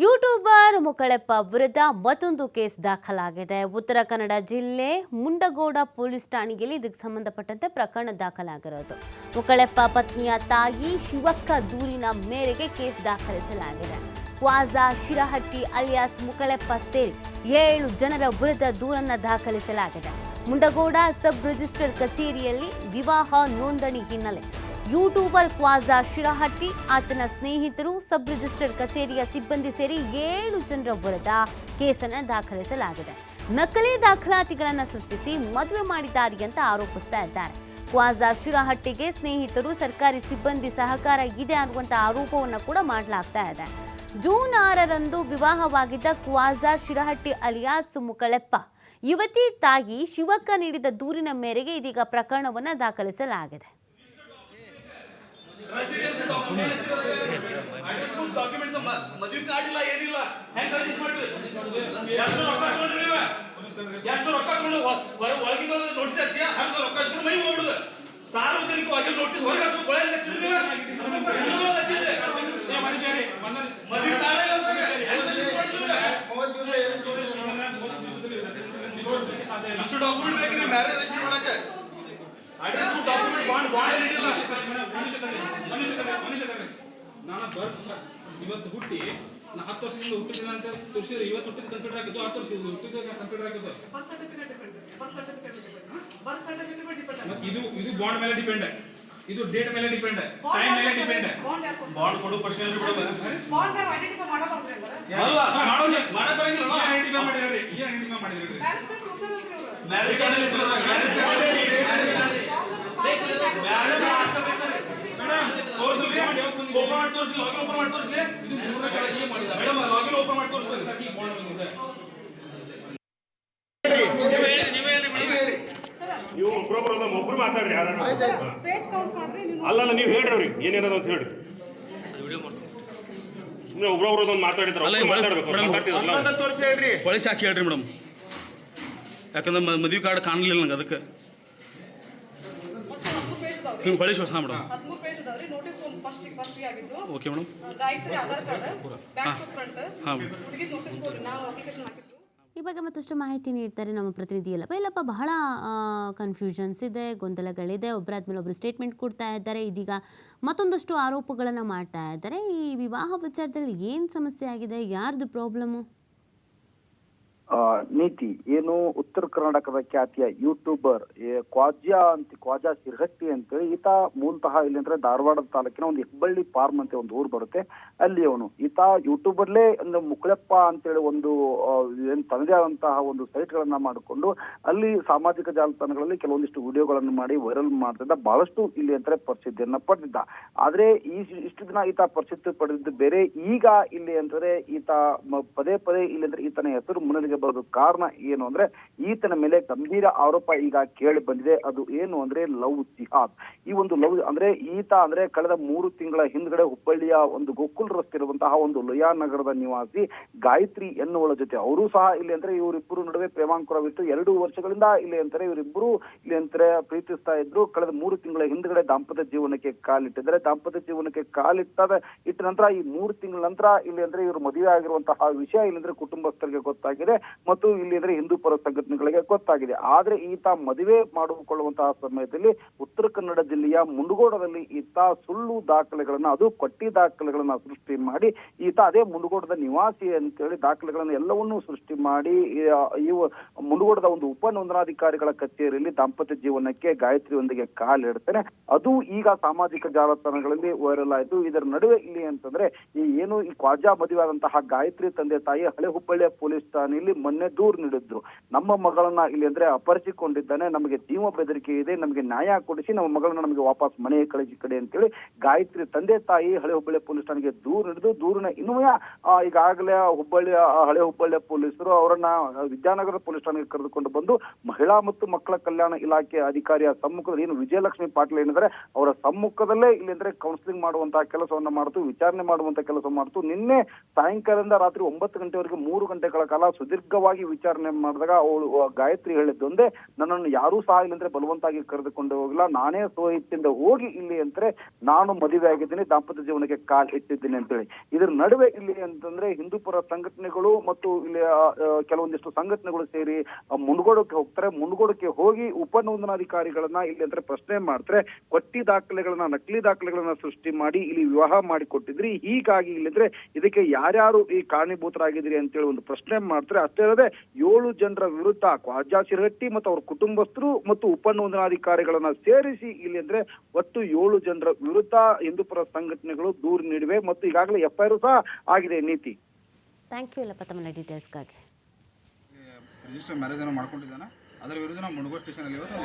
YouTuber ಮುಕಳೆಪ್ಪ ವಿರುದ್ಧ ಮತ್ತೊಂದು case ದಾಖಲಾಗಿದೆ. ಉತ್ತರ ಕನ್ನಡ ಜಿಲ್ಲೆ ಮುಂಡಗೋಡ ಪೊಲೀಸ್ ಠಾಣೆಯಲ್ಲಿ ಇದಕ್ಕೆ ಸಂಬಂಧಪಟ್ಟಂತೆ ಪ್ರಕರಣ ದಾಖಲಾಗಿರೋದು. ಮುಕಳೆಪ್ಪ ಪತ್ನಿಯ ತಾಯಿ ಶಿವಕ್ಕ ದೂರಿನ ಮೇರೆಗೆ ಕೇಸ್ ದಾಖಲಿಸಲಾಗಿದೆ. ಕ್ವಾಜಾ ಶಿರಹಟ್ಟಿ ಅಲಿಯಾಸ್ ಮುಕಳೆಪ್ಪ ಸೇರಿ ಏಳು ಜನರ ವಿರುದ್ಧ ದೂರನ್ನು ದಾಖಲಿಸಲಾಗಿದೆ. ಮುಂಡಗೋಡ ಸಬ್ ರಿಜಿಸ್ಟರ್ ಕಚೇರಿಯಲ್ಲಿ ವಿವಾಹ ನೋಂದಣಿ ಹಿನ್ನೆಲೆ ಯೂಟ್ಯೂಬರ್ ಕ್ವಾಜಾ ಶಿರಹಟ್ಟಿ. ಆತನ ಸ್ನೇಹಿತರು ಸಬ್ ರಿಜಿಸ್ಟರ್ ಕಚೇರಿಯ ಸಿಬ್ಬಂದಿ ಸೇರಿ ಏಳು ಜನರ ವಿರುದ್ಧ ಕೇಸನ್ನು ದಾಖಲಿಸಲಾಗಿದೆ. ನಕಲಿ ದಾಖಲಾತಿಗಳನ್ನು ಸೃಷ್ಟಿಸಿ ಮದುವೆ ಮಾಡಿದ್ದಾರೆ ಅಂತ ಆರೋಪಿಸ್ತಾ ಇದ್ದಾರೆ. ಕ್ವಾಜಾ ಶಿರಹಟ್ಟಿಗೆ ಸ್ನೇಹಿತರು ಸರ್ಕಾರಿ ಸಿಬ್ಬಂದಿ ಸಹಕಾರ ಇದೆ ಅನ್ನುವಂಥ ಆರೋಪವನ್ನು ಕೂಡ ಮಾಡಲಾಗ್ತಾ ಇದೆ. ಜೂನ್ ಆರರಂದು ವಿವಾಹವಾಗಿದ್ದ ಕ್ವಾಜಾ ಶಿರಹಟ್ಟಿ ಅಲಿಯಾಸ್ ಮುಕಳೆಪ್ಪ, ಯುವತಿ ತಾಯಿ ಶಿವಕ್ಕ ನೀಡಿದ ದೂರಿನ ಮೇರೆಗೆ ಇದೀಗ ಪ್ರಕರಣವನ್ನು ದಾಖಲಿಸಲಾಗಿದೆ. ಡಾಕ್ಯುಮೆಂಟ್ ಮದುವೆ ಕಾರ್ಡ್ ಇಲ್ಲ ಏನಿಲ್ಲ. ಹೆಂಗ್ ರಿಜಿಸ್ಟರ್ ಮಾಡ್ರಿ ಎಷ್ಟು ರೊಕ್ಕ ತಗೊಂಡ್ರಿ ನೀವು? ಎಷ್ಟು ರೊಕ್ಕ ತಗೊಂಡು ಒಳಗಿನ ನೋಟಿಸ್ ಹಚ್ಚಿಯ ಹಂಗ ರೊಕ್ಕ ಹಚ್ಕೊಂಡು ಮೈ ಹೋಗ್ಬಿಡುದು. ಸಾರ್ವಜನಿಕವಾಗಿ ನೋಟಿಸ್ ಹೊರಗೆ ಹಚ್ಚಿ ಒಳಗೆ ಹಚ್ಚಿರಿ ನೀವು? ಮದುವೆ ಕಾರ್ಡ್? ಇಷ್ಟು ಡಾಕ್ಯುಮೆಂಟ್ ಬೇಕು ನೀವು ಮ್ಯಾರೇಜ್ ರಿಜಿಸ್ಟರ್ ಮಾಡಕ್ಕೆ? ಅಡ್ರೆಸ್ ಡಾಕ್ಯುಮೆಂಟ್ ಬಾಂಡ್ ಬಾಂಡ್ ಏನಿಲ್ಲ ನಾನು ಬರ್ತ್ ಇವತ್ತು ಹುಟ್ಟಿ ನಾ ಹತ್ತು ವರ್ಷದಿಂದ ಹುಟ್ಟಿದ್ದೀನಿ ಅಂತ ತೋರಿಸಿದ್ರೆ ಇವತ್ತು ಹುಟ್ಟಿದ ಕನ್ಸಿಡರ್ ಆಗಿದ್ದು ಹತ್ತು ವರ್ಷ ಹುಟ್ಟಿದ ಕನ್ಸಿಡರ್ ಆಗಿದ್ದು birth certificate birth certificate birth certificate depend ಮತ್ತೆ ಇದು ಇದು ಬಾಂಡ್ ಮೇಲೆ ಡಿಪೆಂಡ್ ಇದು ಡೇಟ್ ಮೇಲೆ ಡಿಪೆಂಡ್ ಟೈಮ್ ಮೇಲೆ ಡಿಪೆಂಡ್ ಬಾಂಡ್ ಕೊಡು ಪರ್ಸನಲ್ ಬಿಡೋದು ಬಾಂಡ್ ನಾವು ಐಡೆಂಟಿಫೈ ಅಂದ್ರೆ ಅಲ್ಲ ಬರಂಗಿಲ್ಲ ಏನ್ ಐಡೆಂಟಿಫೈ ಮಾಡಿದ್ರಿ ಏನ್ ಐಡೆಂಟಿಫೈ ಮಾಡಿದ್ರಿ ಮ್ಯಾರೇಜ್ ಮ್ಯಾರೇಜ್ ಕಾರ್ಡ್ ಅಲ್ಲಿ ಇರ್ತದೆ, ಮ್ಯಾರೇಜ್ ಕಾರ್ಡ್ ಅಲ್ಲಿ ತೋರಿಸ್ಲಿ ಓಪನ್ ಮಾಡಿ ತೋರಿಸ್ಲಿ ಲಾಗಿನ್ ಓಪನ್ ಮಾಡಿ ತೋರಿಸ್ಲಿ ಇದು ಮೂರನೇ ಕಾಲೇಜಿಗೆ ಮಾಡಿದ್ದಾರೆ? ಮೇಡಮ್ ಲಾಗಿನ್ ಓಪನ್ ಮಾಡಿ ತೋರಿಸ್ಲಿ ಈ ಬಾಂಡ್ ಬಂದಿದೆ ನೀವು ಒಬ್ರೊಬ್ರು ಒಬ್ರು ಮಾತಾಡ್ರಿ ಹೇಳ್ರಿ ಅವ್ರಿಗೆ ಏನೇನದ ಅಂತ ಹೇಳ್ರಿ. ಸುಮ್ಮನೆ ಒಬ್ರೊಬ್ರು ಒಂದು ಮಾತಾಡಿದ್ರ ಅಲ್ಲ, ಮಾತಾಡ್ಬೇಕು ತೋರಿಸಿ ಹೇಳ್ರಿ. ಹೇಳ್ರಿ ಮೇಡಮ್? ಯಾಕಂದ್ರೆ ಮ- ಮದ್ವೆ ಕಾರ್ಡ್ ಕಾಣಲಿಲ್ಲ ನಂಗೆ ಅದಕ್ಕೆ. ಹಾಂ ಮೇಡಮ್. ಹದಿಮೂರು ಪೇಜ್ ಇದಾವ್ರಿ ನೋಟಿಸ್ ಒಂದು ಫಸ್ಟ್ ಫಸ್ಟ್ ಆಗಿದ್ದು. Okay madam. Gayatri Aadhaar card back to front ಹಾಂ. ಹುಡುಗಿ ನೋಟಿಸ್ ಕೊಡ್ರಿ ನಾವು ಅಪ್ಲಿಕೇಶನ್ ಹಾಕಿದ್ದು. ಈ ಬಗ್ಗೆ ಮತ್ತಷ್ಟು ಮಾಹಿತಿ ನೀಡ್ತಾರೆ ನಮ್ಮ ಪ್ರತಿನಿಧಿ ಯಲ್ಲಪ್ಪ ಇಲ್ಲಪ್ಪ ಬಹಳ ಕನ್ಫ್ಯೂಷನ್ಸ್ ಇದೆ ಗೊಂದಲಗಳಿದೆ. ಒಬ್ಬರಾದ್ಮೇಲೆ ಒಬ್ಬರು ಸ್ಟೇಟ್ಮೆಂಟ್ ಕೊಡ್ತಾ ಇದ್ದಾರೆ. ಇದೀಗ ಮತ್ತೊಂದಷ್ಟು ಆರೋಪಗಳನ್ನು ಮಾಡ್ತಾ ಇದ್ದಾರೆ. ಈ ವಿವಾಹ ವಿಚಾರದಲ್ಲಿ ಏನು ಸಮಸ್ಯೆ ಆಗಿದೆ? ಯಾರ್ದು ಪ್ರಾಬ್ಲಮ್ಮು ನೀತಿ ಏನು ಉತ್ತರ ಕರ್ನಾಟಕದ ಖ್ಯಾತಿಯ ಯೂಟ್ಯೂಬರ್ ಕ್ವಾಜ್ಯಾ ಅಂತ ಕ್ವಾಜಾ ಸಿರ್ಹಟ್ಟಿ ಅಂತೇಳಿ ಈತ ಮೂಲತಃ ಇಲ್ಲಿ ಅಂದ್ರೆ ಧಾರವಾಡ ತಾಲೂಕಿನ ಒಂದು ಹೆಬ್ಬಳ್ಳಿ ಫಾರ್ಮ್ ಅಂತ ಒಂದು ಊರು ಬರುತ್ತೆ. ಅಲ್ಲಿ ಅವನು. ಈತ ಯೂಟ್ಯೂಬರ್ಲೇ ಒಂದು ಮುಕ್ಳಪ್ಪ ಅಂತೇಳಿ ಒಂದು ಏನು ತನ್ನದೇ ಆದಂತಹ ಒಂದು ಸೈಟ್ ಗಳನ್ನ ಮಾಡಿಕೊಂಡು ಅಲ್ಲಿ ಸಾಮಾಜಿಕ ಜಾಲತಾಣಗಳಲ್ಲಿ ಕೆಲವೊಂದಿಷ್ಟು ವಿಡಿಯೋಗಳನ್ನು ಮಾಡಿ ವೈರಲ್ ಮಾಡ್ತಿದ್ದ. ಬಹಳಷ್ಟು ಇಲ್ಲಿ ಅಂದ್ರೆ ಪ್ರಸಿದ್ಧಿಯನ್ನ ಪಡೆದಿದ್ದ. ಆದ್ರೆ ಈ ಇಷ್ಟು ದಿನ ಈತ ಪ್ರಸಿದ್ಧಿ ಪಡೆದಿದ್ದು ಬೇರೆ. ಈಗ ಇಲ್ಲಿ ಅಂದ್ರೆ ಈತ ಪದೇ ಪದೇ ಇಲ್ಲಿ ಅಂದ್ರೆ ಈತನ ಹೆಸರು ಮುನ್ನೆಲೆಗೆ ಬರೋದು ಕಾರಣ ಏನು ಅಂದ್ರೆ ಈತನ ಮೇಲೆ ಗಂಭೀರ ಆರೋಪ ಈಗ ಕೇಳಿ ಬಂದಿದೆ. ಅದು ಏನು ಅಂದ್ರೆ ಲವ್ ಜಿಹಾದ್. ಈ ಒಂದು ಲವ್ ಅಂದ್ರೆ ಈತ ಅಂದ್ರೆ ಕಳೆದ ಮೂರು ತಿಂಗಳ ಹಿಂದ್ಗಡೆ ಹುಬ್ಬಳ್ಳಿಯ ಒಂದು ಗೋಕುಲ್ ರಸ್ತೆ ಇರುವಂತಹ ಒಂದು ಲೊಯಾ ನಗರದ ನಿವಾಸಿ ಗಾಯತ್ರಿ ಎನ್ನುವಳ ಜೊತೆ. ಅವರು ಸಹ ಇಲ್ಲಿ ಅಂದ್ರೆ ಇವರಿಬ್ಬರು ನಡುವೆ ಪ್ರೇಮಾಂಕುರವಿತ್ತು ಎರಡು ವರ್ಷಗಳಿಂದ ಇಲ್ಲಿ ಅಂತಾರೆ ಇವರಿಬ್ಬರು ಇಲ್ಲಿ ಅಂತಾರೆ ಪ್ರೀತಿಸ್ತಾ ಇದ್ರು. ಕಳೆದ ಮೂರು ತಿಂಗಳ ಹಿಂದ್ಗಡೆ ದಾಂಪತ್ಯ ಜೀವನಕ್ಕೆ ಕಾಲಿಟ್ಟಿದ್ದಾರೆ. ದಾಂಪತ್ಯ ಜೀವನಕ್ಕೆ ಕಾಲಿಟ್ಟಾದ ಇಟ್ಟ ನಂತರ ಈ ಮೂರು ತಿಂಗಳ ನಂತರ ಇಲ್ಲಿ ಅಂದ್ರೆ ಇವರು ಮದುವೆ ಆಗಿರುವಂತಹ ವಿಷಯ ಇಲ್ಲಿ ಅಂದ್ರೆ ಕುಟುಂಬಸ್ಥರಿಗೆ ಗೊತ್ತಾಗಿದೆ. ಮತ್ತು ಇಲ್ಲಿ ಅಂದ್ರೆ ಹಿಂದೂ ಪರ ಸಂಘಟನೆಗಳಿಗೆ ಗೊತ್ತಾಗಿದೆ. ಆದ್ರೆ ಈತ ಮದುವೆ ಮಾಡಿಕೊಳ್ಳುವಂತಹ ಸಮಯದಲ್ಲಿ ಉತ್ತರ ಕನ್ನಡ ಜಿಲ್ಲೆಯ ಮುಂಡಗೋಡದಲ್ಲಿ ಈತ ಸುಳ್ಳು ದಾಖಲೆಗಳನ್ನ, ಅದು ಪಟ್ಟಿ ದಾಖಲೆಗಳನ್ನ ಸೃಷ್ಟಿ ಮಾಡಿ, ಈತ ಅದೇ ಮುಂಡಗೋಡದ ನಿವಾಸಿ ಅಂತೇಳಿ ದಾಖಲೆಗಳನ್ನ ಎಲ್ಲವನ್ನೂ ಸೃಷ್ಟಿ ಮಾಡಿ, ಈ- ಮುಂಡಗೋಡದ ಒಂದು ಉಪ ನೋಂದಣಾಧಿಕಾರಿಗಳ ಕಚೇರಿಯಲ್ಲಿ ದಾಂಪತ್ಯ ಜೀವನಕ್ಕೆ ಗಾಯತ್ರಿಯೊಂದಿಗೆ ಕಾಲಿಡ್ತಾನೆ ಅದು ಈಗ ಸಾಮಾಜಿಕ ಜಾಲತಾಣಗಳಲ್ಲಿ ವೈರಲ್ ಆಯಿತು. ಇದರ ನಡುವೆ ಇಲ್ಲಿ ಅಂತಂದ್ರೆ ಈ ಏನು ಈ ಕ್ವಾಜಾ ಮದುವೆ ಆದಂತಹ ಗಾಯತ್ರಿ ತಂದೆ ತಾಯಿ ಹಳೆ ಹುಬ್ಬಳ್ಳಿಯ ಪೊಲೀಸ್ ಠಾಣೆಯಲ್ಲಿ ಮೊನ್ನೆ ದೂರು ನೀಡಿದ್ರು. ನಮ್ಮ ಮಗಳನ್ನ ಇಲ್ಲಿ ಅಂದ್ರೆ ಅಪರಿಸಿಕೊಂಡಿದ್ದಾನೆ ನಮಗೆ ಜೀವ ಬೆದರಿಕೆ ಇದೆ, ನಮಗೆ ನ್ಯಾಯ ಕೊಡಿಸಿ ನಮ್ಮ ಮಗಳನ್ನ ನಮಗೆ ವಾಪಸ್ ಮನೆಗೆ ಕಳಿಸಿ ಕಡೆ ಅಂತೇಳಿ ಗಾಯತ್ರಿ ತಂದೆ ತಾಯಿ ಹಳೆ ಹುಬ್ಬಳ್ಳಿ ಪೊಲೀಸ್ ಠಾಣೆಗೆ ದೂರು ನೀಡಿದ್ರು. ದೂರನ ಇನ್ನೂ ಈಗಾಗಲೇ ಹುಬ್ಬಳ್ಳಿಯ ಹಳೆ ಹುಬ್ಬಳ್ಳಿ ಪೊಲೀಸರು ಅವರನ್ನ ವಿದ್ಯಾನಗರ ಪೊಲೀಸ್ ಠಾಣೆಗೆ ಕರೆದುಕೊಂಡು ಬಂದು ಮಹಿಳಾ ಮತ್ತು ಮಕ್ಕಳ ಕಲ್ಯಾಣ ಇಲಾಖೆ ಅಧಿಕಾರಿಯ ಸಮ್ಮುಖದಲ್ಲಿ ಏನು ವಿಜಯಲಕ್ಷ್ಮಿ ಪಾಟೀಲ್ ಏನಿದ್ದಾರೆ, ಅವರ ಸಮ್ಮುಖದಲ್ಲೇ ಇಲ್ಲಿ ಅಂದ್ರೆ ಕೌನ್ಸಿಲಿಂಗ್ ಮಾಡುವಂತಹ ಕೆಲಸವನ್ನ ಮಾಡ್ತು, ವಿಚಾರಣೆ ಮಾಡುವಂತ ಕೆಲಸ ಮಾಡ್ತು. ನಿನ್ನೆ ಸಾಯಂಕಾಲದಿಂದ ರಾತ್ರಿ ಒಂಬತ್ತು ಗಂಟೆವರೆಗೆ ಮೂರು ಗಂಟೆಗಳ ಕಾಲ ಸುದೀರ್ಘ ದೀರ್ಘವಾಗಿ ವಿಚಾರಣೆ ಮಾಡಿದಾಗ ಅವಳು ಗಾಯತ್ರಿ ಹೇಳಿದ್ದೊಂದೇ ನನ್ನನ್ನು ಯಾರೂ ಸಹ ಇಲ್ಲಂದ್ರೆ ಬಲವಂತಾಗಿ ಕರೆದುಕೊಂಡು ಹೋಗಿಲ್ಲ. ನಾನೇ ಸ್ವಇಚ್ಛೆಯಿಂದ ಹೋಗಿ ಇಲ್ಲಿ ಅಂದ್ರೆ ನಾನು ಮದುವೆ ಆಗಿದ್ದೀನಿ, ದಾಂಪತ್ಯ ಜೀವನಕ್ಕೆ ಕಾಲ್ ಇಟ್ಟಿದ್ದೀನಿ ಅಂತೇಳಿ. ಇದ್ರ ನಡುವೆ ಇಲ್ಲಿ ಅಂತಂದ್ರೆ ಹಿಂದೂಪರ ಸಂಘಟನೆಗಳು ಮತ್ತು ಇಲ್ಲಿ ಕೆಲವೊಂದಿಷ್ಟು ಸಂಘಟನೆಗಳು ಸೇರಿ ಮುನ್ಗೋಡಕ್ಕೆ ಹೋಗ್ತಾರೆ. ಮುನ್ಗೋಡಕ್ಕೆ ಹೋಗಿ ಉಪನೋಂದನಾಧಿಕಾರಿಗಳನ್ನ ಇಲ್ಲಿ ಅಂದ್ರೆ ಪ್ರಶ್ನೆ ಮಾಡ್ತಾರೆ. ಕೊಟ್ಟಿ ದಾಖಲೆಗಳನ್ನ, ನಕಲಿ ದಾಖಲೆಗಳನ್ನ ಸೃಷ್ಟಿ ಮಾಡಿ ಇಲ್ಲಿ ವಿವಾಹ ಮಾಡಿ ಕೊಟ್ಟಿದ್ರಿ ಹೀಗಾಗಿ ಇಲ್ಲಿದ್ರೆ ಇದಕ್ಕೆ ಯಾರ್ಯಾರು ಈ ಕಾರಣೀಭೂತರಾಗಿದ್ರಿ ಅಂತೇಳಿ ಒಂದು ಪ್ರಶ್ನೆ ಮಾಡ್ತಾರೆ. ಅಷ್ಟೇ ಅಲ್ಲದೆ ಏಳು ಜನರ ವಿರುದ್ಧ ಖ್ವಾಜಾ ಶಿರಹಟ್ಟಿ ಮತ್ತು ಅವರ ಕುಟುಂಬಸ್ಥರು ಮತ್ತು ಉಪನೋಂದನಾಧಿಕಾರಿಗಳನ್ನ ಸೇರಿಸಿ ಇಲ್ಲಿ ಅಂದ್ರೆ ಒಟ್ಟು ಏಳು ಜನರ ವಿರುದ್ಧ ಹಿಂದೂಪರ ಸಂಘಟನೆಗಳು ದೂರು ನೀಡಿವೆ ಮತ್ತು ಈಗಾಗಲೇ ಎಫ್ಐಆರ್ ಸಹ ಆಗಿದೆ ನೀತಿ. ಥ್ಯಾಂಕ್ ಯು ಡೀಟೇಲ್ಸ್ಗಾಗಿ ರಿಜಿಸ್ಟರ್ ಮ್ಯಾರೇಜ್ ಮಾಡ್ಕೊಂಡಿದ್ದಾನೆ? ಅದರ ವಿರುದ್ಧ ನಾವು ಮುಣಗೋ ಸ್ಟೇಷನಲ್ಲಿ ಇವತ್ತು